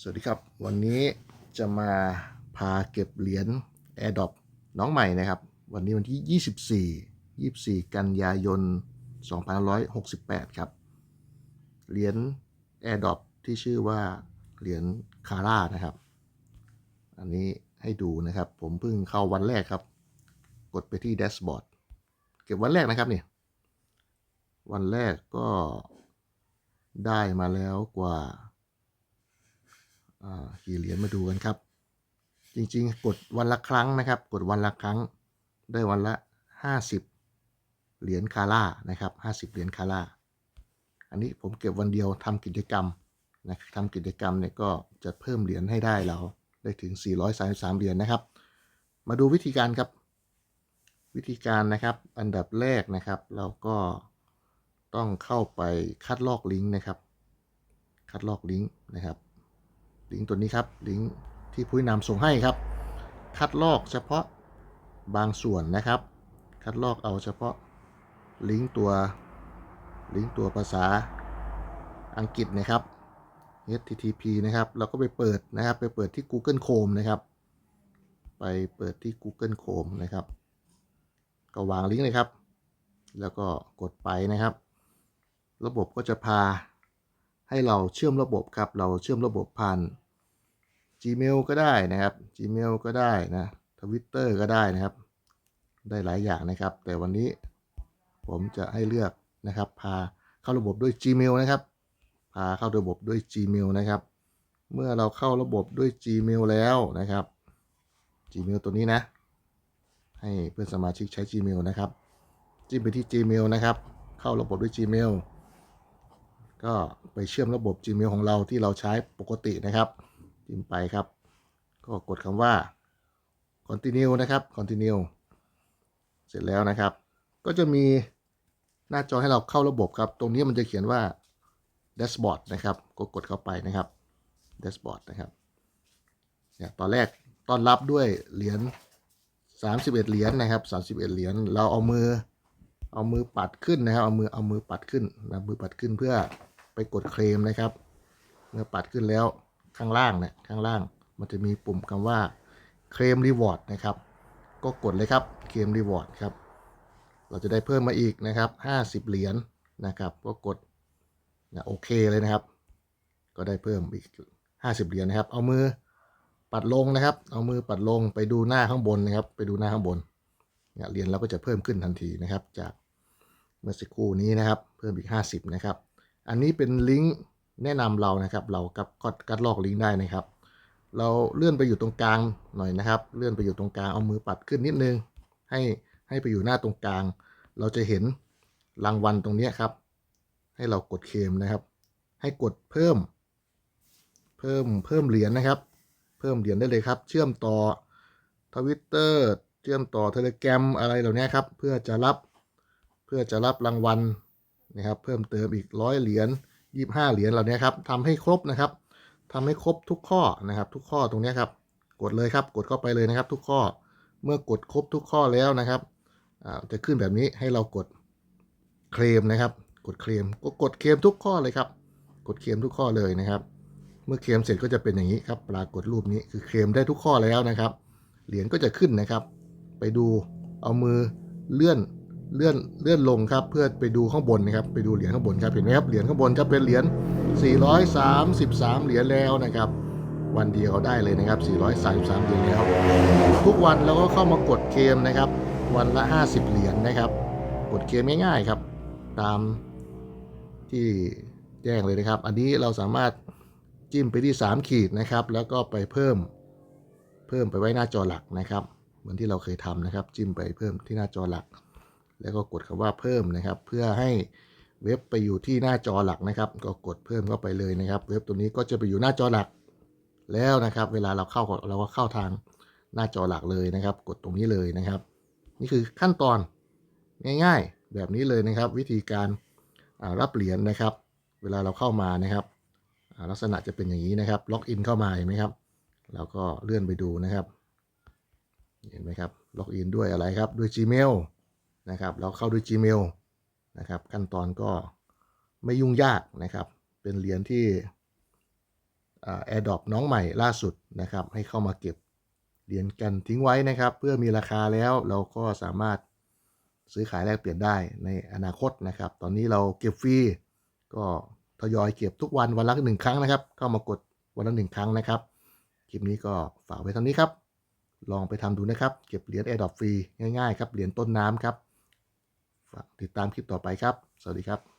สวัสดีครับ วันนี้จะมาพาเก็บเหรียญ AirDrop น้องใหม่นะครับ วันนี้วันที่ 24 24 กันยายน 2568 ครับ เหรียญ AirDrop ที่ชื่อว่าเหรียญคาร่านะครับ อันนี้ให้ดูนะครับ ผมเพิ่งเข้าวันแรกครับ กดไปที่แดชบอร์ดเก็บวันแรกนะครับนี่วันแรกก็ได้มาแล้วกว่า กี่เหรียญมาดูกันครับ จริงๆ กดวันละครั้งนะครับ กดวันละครั้งได้วันละ 50 เหรียญคาร่านะครับ 50 เหรียญคาร่า อันนี้ผมเก็บวันเดียวทำกิจกรรมนะทำกิจกรรมเนี่ยก็จะเพิ่มเหรียญให้ได้เราได้ถึง 433 เหรียญนะครับ มาดูวิธีการครับ วิธีการนะครับอันดับแรกนะครับ เราก็ต้องเข้าไปคัดลอกลิงก์นะครับ คัดลอกลิงก์นะครับ ลิงก์ตัวนี้ครับ ลิงก์ที่ผู้นำส่งให้ครับ คัดลอกเฉพาะบางส่วนนะครับ คัดลอกเอาเฉพาะลิงก์ตัวลิงก์ตัวภาษาอังกฤษนะครับ http นะครับ เราก็ไปเปิดนะครับ ไปเปิดที่ Google Chrome นะครับ ไปเปิดที่ Google Chrome นะครับ ก็วางลิงก์เลยครับ แล้วก็กดไปนะครับ ระบบก็จะพาให้เราเชื่อมระบบครับ เราเชื่อมระบบผ่าน Gmail ก็ได้นะครับ Gmail ก็ได้นะ Twitter ก็ได้นะครับ ได้หลายอย่างนะครับ แต่วันนี้ผมจะให้เลือกนะครับ พาเข้าระบบด้วย Gmail นะครับ พาเข้าระบบด้วย Gmail นะครับ เมื่อเราเข้าระบบด้วย Gmail แล้วนะครับ Gmail ตัวนี้นะ ให้เพื่อนสมาชิกใช้ Gmail นะครับ จิ้มไปที่ Gmail นะครับ เข้าระบบด้วย Gmail ก็ไปเชื่อมระบบ Gmail ของเราที่เราใช้ปกตินะครับ จิ้มไปครับ ก็กดคำว่า continue นะครับ continue เสร็จแล้วนะครับ ก็จะมีหน้าจอให้เราเข้าระบบครับ ตรงนี้มันจะเขียนว่า dashboard นะครับ ก็กดเข้าไปนะครับ dashboard นะครับเนี่ยตอนแรกต้อนรับด้วยเหรียญ31 เหรียญนะครับ 31 เหรียญเราเอามือเอามือปัดขึ้นนะครับ เอามือเอามือปัดขึ้นนะมือปัดขึ้นเพื่อไปกดเคลมนะครับ เมื่อปัดขึ้นแล้ว ข้างล่างเนี่ยข้างล่างมันจะมีปุ่มคำว่าเคลมรีวอร์ดนะครับ ก็กดเลยครับเคลมรีวอร์ดครับ เราจะได้เพิ่มมาอีกนะครับ 50 เหรียญนะครับ ก็กดนะโอเคเลยนะครับ ก็ได้เพิ่มอีก 50 เหรียญนะครับ เอามือปัดลงนะครับ เอามือปัดลงไปดูหน้าข้างบนนะครับ ไปดูหน้าข้างบนเนี่ยเหรียญเราก็จะเพิ่มขึ้นทันทีนะครับ จากเมื่อสักครู่นี้นะครับ เพิ่มอีก 50 นะครับ อันนี้เป็นลิงก์ แนะนำเรานะครับ เรากับก็กัดลอกลิงก์ได้นะครับ เราเลื่อนไปอยู่ตรงกลางหน่อยนะครับ เลื่อนไปอยู่ตรงกลางเอามือปัดขึ้นนิดนึง ให้ให้ไปอยู่หน้าตรงกลาง เราจะเห็นรางวัลตรงนี้ครับ ให้เรากดเคมนะครับ ให้กดเพิ่ม เพิ่มเพิ่มเหรียญนะครับ เพิ่มเหรียญได้เลยครับ เชื่อมต่อทวิตเตอร์เชื่อมต่อเทเลแกรมอะไรเหล่านี้ครับ เพื่อจะรับเพื่อจะรับรางวัลนะครับ เพิ่มเติมอีกร้อยเหรียญ ยี่ห้าเหรียญเหล่านี้ครับทำให้ครบนะครับทำให้ครบทุกข้อนะครับ ทุกข้อตรงนี้ครับ กดเลยครับ กดเข้าไปเลยนะครับ ทุกข้อเมื่อกดครบทุกข้อแล้วนะครับจะขึ้นแบบนี้ให้เรากดเคลมนะครับ กดเคลมก็กดเคลมทุกข้อเลยครับ กดเคลมทุกข้อเลยนะครับ เมื่อเคลมเสร็จก็จะเป็นอย่างนี้ครับ ปรากฏรูปนี้คือเคลมได้ทุกข้อแล้วนะครับ เหรียญก็จะขึ้นนะครับ ไปดูเอามือเลื่อน เลื่อนเลื่อนลงครับ เพื่อไปดูข้างบนนะครับ ไปดูเหรียญข้างบนครับเห็นไหมครับเหรียญข้างบนจะเป็นเหรียญ433 เหรียญแล้วนะครับ วันเดียวได้เลยนะครับ 433 เหรียญแล้วทุกวันเราก็เข้ามากดเคลมนะครับ วันละ 50 เหรียญนะครับ กดเคลมง่ายๆครับ ตามที่แจ้งเลยนะครับ อันนี้เราสามารถจิ้มไปที่ 3 ขีดนะครับ แล้วก็ไปเพิ่มเพิ่มไปไว้หน้าจอหลักนะครับ เหมือนที่เราเคยทำนะครับ จิ้มไปเพิ่มที่หน้าจอหลัก แล้วก็กดคำว่าเพิ่มนะครับ เพื่อให้เว็บไปอยู่ที่หน้าจอหลักนะครับ ก็กดเพิ่มเข้าไปเลยนะครับ เว็บตัวนี้ก็จะไปอยู่หน้าจอหลักแล้วนะครับ เวลาเราเข้าเราก็เข้าทางหน้าจอหลักเลยนะครับ กดตรงนี้เลยนะครับ นี่คือขั้นตอนง่าย ๆ แบบนี้เลยนะครับ วิธีการรับเหรียญนะครับ เวลาเราเข้ามานะครับลักษณะจะเป็นอย่างนี้นะครับ ล็อกอินเข้ามาเห็นไหมครับเราก็เลื่อนไปดูนะครับ เห็นไหมครับ ล็อกอินด้วยอะไรครับ ด้วย Gmail นะครับเราเข้าด้วย Gmail นะครับขั้นตอนก็ไม่ยุ่งยากนะครับ เป็นเหรียญที่แอร์ดอปน้องใหม่ล่าสุดนะครับ ให้เข้ามาเก็บเหรียญกันทิ้งไว้นะครับ เพื่อมีราคาแล้วเราก็สามารถซื้อขายแลกเปลี่ยนได้ในอนาคตนะครับ ตอนนี้เราเก็บฟรีก็ทยอยเก็บทุกวันวันละหนึ่งครั้งนะครับ เข้ามากดวันละหนึ่งครั้งนะครับ คลิปนี้ก็ฝากไว้เท่านี้ครับ ลองไปทำดูนะครับ เก็บเหรียญ AirDrop ฟรีง่ายๆครับเหรียญต้นน้ำครับ ติดตามคลิปต่อไปครับ สวัสดีครับ